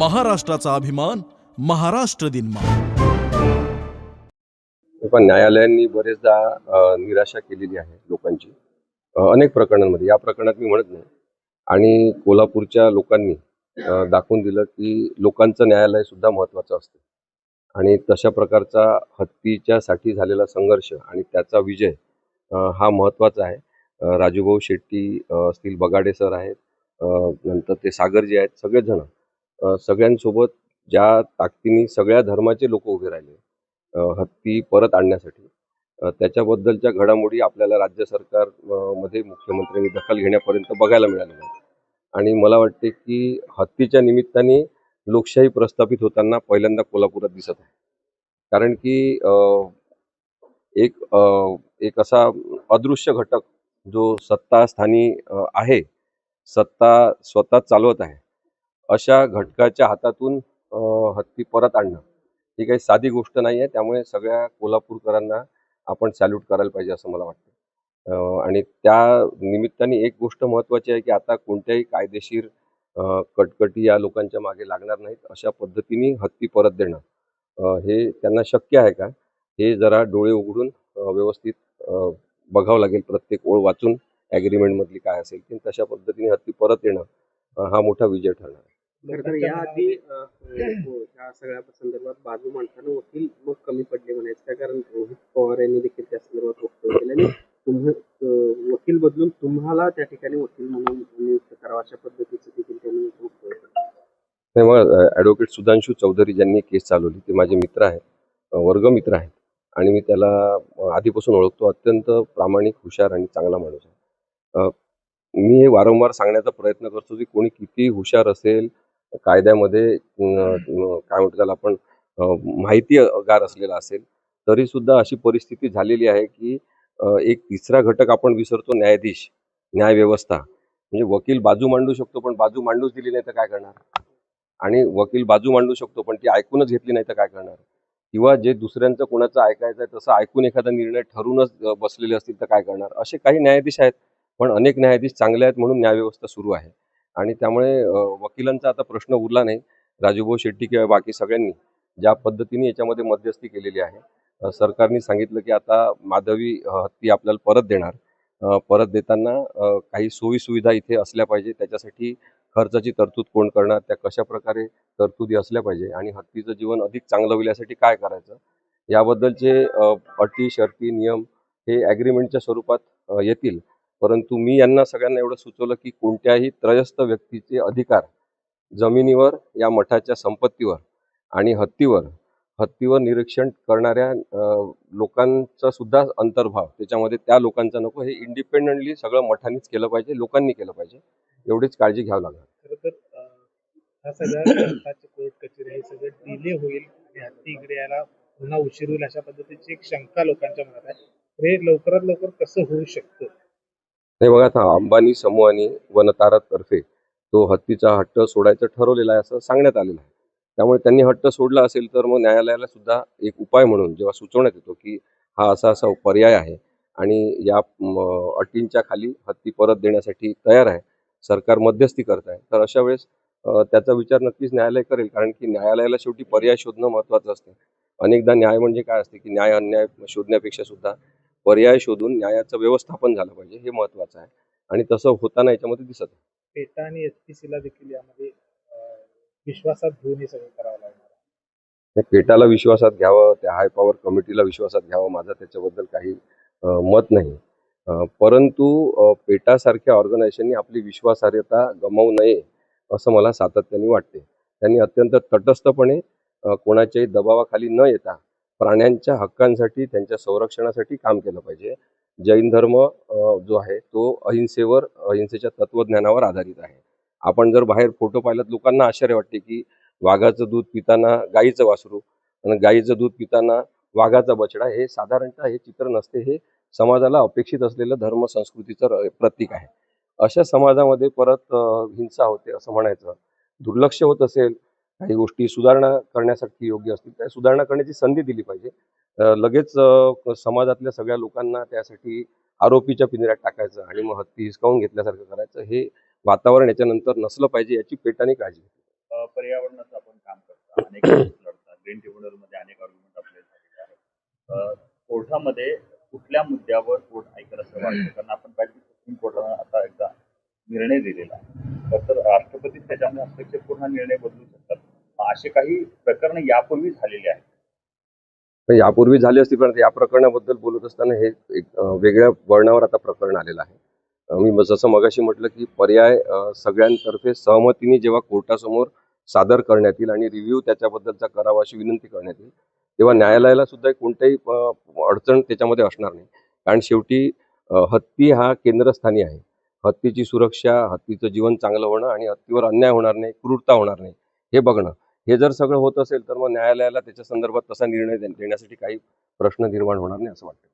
महाराष्ट्राचा अभिमान महाराष्ट्र दिन पण न्यायालयांनी बरेचदा निराशा केलेली आहे लोकांची. अनेक प्रकरणांमध्ये. या प्रकरणात मी म्हणत नाही. आणि कोल्हापूरच्या लोकांनी दाखवून दिलं की लोकांचं न्यायालय सुद्धा महत्त्वाचं असतं. आणि तशा प्रकारचा हत्तीच्यासाठी झालेला संघर्ष आणि त्याचा विजय हा महत्त्वाचा आहे. राजूभाऊ शेट्टी असतील बगाडे सर आहेत. नंतर ते सागरजी आहेत सगळेच जण सगळ्यांसोबत ज्या ताकदीने सगळ्या धर्माचे लोक उभे राहिले हत्ती परत आणण्यासाठी त्याच्याबद्दलच्या घडामोडी आपल्याला राज्य सरकारमध्ये मुख्यमंत्र्यांनी दखल घेण्यापर्यंत बघायला मिळाली नाही आणि मला वाटते की हत्तीच्या निमित्ताने लोकशाही प्रस्थापित होताना पहिल्यांदा कोल्हापुरात दिसत आहे. कारण की एक एक असा अदृश्य घटक जो सत्ता स्थानी आहे सत्ता स्वतः चालवत आहे अशा घटकाच्या हातातून हत्ती परत आणणं. ही काही साधी गोष्ट नाही आहे त्यामुळे सगळ्या कोल्हापूरकरांना आपण सॅल्यूट करायला पाहिजे असं मला वाटतं. आणि त्या निमित्ताने एक गोष्ट महत्त्वाची आहे की आता कोणत्याही कायदेशीर कटकटी या लोकांच्या मागे लागणार नाहीत अशा पद्धतीने हत्ती परत देणं. हे त्यांना शक्य आहे का? हे जरा डोळे उघडून व्यवस्थित बघावं लागेल. प्रत्येक ओळ वाचून ॲग्रीमेंटमधली काय असेल की तशा पद्धतीने हत्ती परत येणं हा मोठा विजय ठरणार आहे. खरं तर याआधी अ, अ, हो, ह्या सगळ्या संदर्भात बाजू मांडताना वकील मग कमी पडले म्हणायचं. काय कारण? रोहित पवार यांनी देखील त्या संदर्भात वक्तव्य केलं आणि तुम्ही वकील बदलून तुम्हाला त्या ठिकाणी वकील म्हणून नियुक्त करावं अशा पद्धतीचं देखील त्यांनी वक्तव्य केलं. नाही मग ॲडव्होकेट सुधांशू चौधरी ज्यांनी केस चालवली ते माझे मित्र आहेत. अ, वर्गमित्र आहेत. आणि मी त्याला आधीपासून ओळखतो. अत्यंत प्रामाणिक हुशार आणि चांगला माणूस आहे. मी हे वारंवार सांगण्याचा प्रयत्न करतो की कोणी किती हुशार असेल कायद्यामध्ये काय म्हणतो त्याला आपण माहितीगार माहिती गार असलेला असेल तरी सुद्धा अशी परिस्थिती झालेली आहे की एक तिसरा घटक आपण विसरतो न्यायाधीश न्यायव्यवस्था. म्हणजे वकील बाजू मांडू शकतो पण बाजू मांडूच दिली नाही तर काय करणार? आणि वकील बाजू मांडू शकतो पण ती ऐकूनच घेतली नाही तर काय करणार? किंवा जे दुसऱ्यांचं कोणाचं ऐकायचं आहे तसं ऐकून एखादा निर्णय ठरूनच बसलेले असतील तर काय करणार? असे काही न्यायाधीश आहेत पण अनेक न्यायाधीश चांगले आहेत म्हणून न्यायव्यवस्था सुरू आहे. आणि त्यामुळे वकिलांचा आता प्रश्न उरला नाही. राजूभाऊ शेट्टी किंवा बाकी सगळ्यांनी ज्या पद्धतीने याच्यामध्ये मध्यस्थी केलेली आहे सरकारने सांगितलं की आता माधवी हत्ती आपल्याला परत देणार. परत देताना काही सोयीसुविधा इथे असल्या पाहिजे. त्याच्यासाठी खर्चाची तरतूद कोण करणार? त्या कशा प्रकारे तरतुदी असल्या पाहिजे? आणि हत्तीचं जीवन अधिक चांगलं होईल यासाठी काय करायचं? याबद्दलचे अटी शर्ती नियम हे ॲग्रीमेंटच्या स्वरूपात येतील. परंतु मी यांना सगळ्यांना एवढं सुचवलं की कोणत्याही त्रयस्थ व्यक्तीचे अधिकार जमिनीवर या मठाच्या संपत्तीवर आणि हत्तीवर हत्तीवर निरीक्षण करणाऱ्या लोकांचा सुद्धा अंतर्भाव त्याच्यामध्ये त्या लोकांचा नको हे इंडिपेंडेंटली सगळं मठानीच केलं पाहिजे लोकांनी केलं पाहिजे एवढीच काळजी घ्यावी लागणार. खरं तर कोर्ट कचेरी हे सगळं डिले होईल हत्ती इकडे यायला पुन्हा उशीर होईल अशा पद्धतीची एक शंका लोकांच्या मनात आहे. हे लवकरात लवकर कसं होऊ शकतं? नाही बघा आता अंबानी समूहाने वनतारातर्फे तो हत्तीचा हट्ट सोडायचं ठरवलेला आहे असं सांगण्यात आलेलं आहे. त्यामुळे त्यांनी हट्ट सोडला असेल तर मग न्यायालयाला सुद्धा एक उपाय म्हणून जेव्हा सुचवण्यात येतो की हा असा असा पर्याय आहे आणि या अटींच्या खाली हत्ती परत देण्यासाठी तयार आहे सरकार मध्यस्थी करत आहे तर अशा वेळेस त्याचा विचार नक्कीच न्यायालय करेल कारण की न्यायालयाला शेवटी पर्याय शोधणं महत्त्वाचं असतं. अनेकदा न्याय म्हणजे काय असते की न्याय अन्याय शोधण्यापेक्षा सुद्धा पर्याय शोधून न्यायाचं व्यवस्थापन झालं पाहिजे हे महत्त्वाचं आहे. आणि तसं होताना याच्यामध्ये दिसत आहे. पेटा आणि देखील यामध्ये विश्वासात घेऊन हे सगळं करावं लागणार पेटाला विश्वासात घ्यावं त्या हाय पॉवर कमिटीला विश्वासात घ्यावं माझं त्याच्याबद्दल काही मत नाही. परंतु पेटासारख्या ऑर्गनायझेशननी आपली विश्वासार्हता गमावू नये असं मला सातत्याने वाटते. त्यांनी अत्यंत तटस्थपणे कोणाच्याही दबावाखाली न येता प्राण्यांच्या हक्कांसाठी त्यांच्या संरक्षणासाठी काम केलं पाहिजे. जैन धर्म जो आहे तो अहिंसेवर अहिंसेच्या तत्वज्ञानावर आधारित आहे. आपण जर बाहेर फोटो पाहिलात लोकांना आश्चर्य वाटते की वाघाचं दूध पिताना गाईचं वासरू आणि गाईचं दूध पिताना वाघाचा बछडा हे साधारणतः हे चित्र नसते. हे समाजाला अपेक्षित असलेलं धर्म संस्कृतीचं प्रतीक आहे. अशा समाजामध्ये परत हिंसा होते असं म्हणायचं. दुर्लक्ष होत असेल काही गोष्टी सुधारणा करण्यासाठी योग्य असतील त्या सुधारणा करण्याची संधी दिली पाहिजे. लगेच समाजातल्या सगळ्या लोकांना त्यासाठी आरोपीच्या पिंजऱ्यात टाकायचं आणि मग हत्ती हिसकावून घेतल्यासारखं करायचं हे वातावरण याच्यानंतर नसलं पाहिजे याची पेटाने काळजी घेतली पर्यावरणाचं आपण काम करता. अनेक ग्रीन ट्रिब्युनलमध्ये अनेक आपले झालेले आहेत. कोर्टामध्ये कुठल्या मुद्द्यावर कोर्ट ऐकत असं वाटतं? कारण आपण पाहिजे सुप्रीम कोर्टानं आता एकदा निर्णय दिलेला आहे. तर राष्ट्रपती त्याच्यामध्ये हस्तक्षेप करून हा निर्णय बदलू असे काही प्रकरण यापूर्वी झालेले आहेत. यापूर्वी झाली असती पण या प्रकरणाबद्दल बोलत असताना हे एक वेगळ्या वळणावर आता प्रकरण आलेलं आहे. मी जसं मगाशी म्हटलं की पर्याय सगळ्यांतर्फे सहमतीने जेव्हा कोर्टासमोर सादर करण्यात येईल आणि रिव्ह्यू त्याच्याबद्दलचा करावा अशी विनंती करण्यात येईल तेव्हा न्यायालयाला सुद्धा कोणत्याही अडचण त्याच्यामध्ये असणार नाही. कारण शेवटी हत्ती हा केंद्रस्थानी आहे. हत्तीची सुरक्षा हत्तीचं जीवन चांगलं होणं आणि हत्तीवर अन्याय होणार नाही क्रूरता होणार नाही हे बघणं. हे जर सगळं होत असेल तर मग न्यायालयाला त्याच्या संदर्भात तसा निर्णय देण्यासाठी काही प्रश्न निर्माण होणार नाही असं वाटतं.